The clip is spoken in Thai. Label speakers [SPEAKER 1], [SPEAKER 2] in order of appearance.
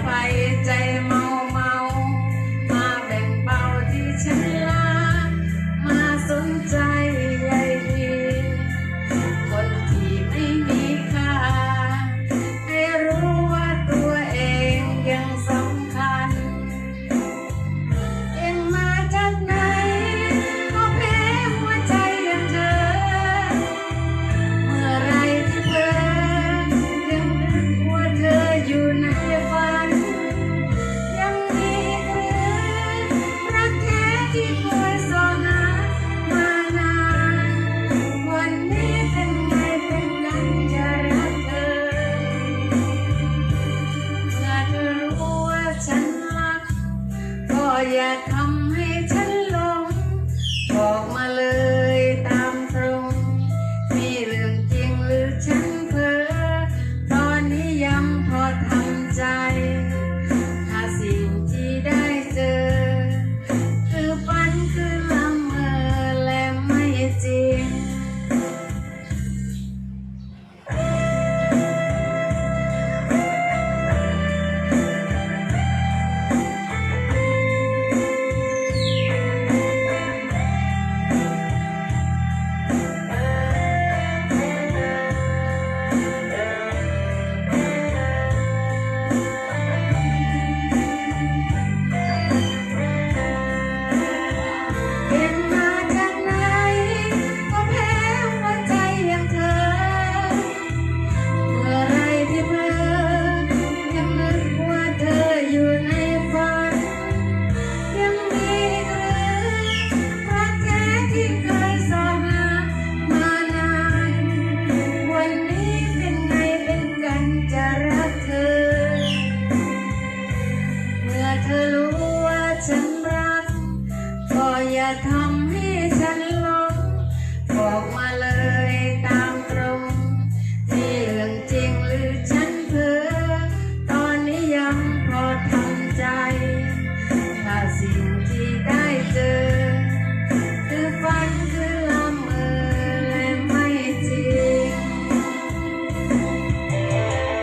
[SPEAKER 1] ไฟใจม อย่าทำให้ฉันหลงบอกมาเลยตามตรงมีเรื่องจริงหรือฉันเพ้อตอนนี้ยังพอทำใจ อย่ทำให้ฉันหลงบอกมาเลยตามตรงที่เรื่องจริงหรือฉันเพ้อตอนนี้ยังพอทำใจ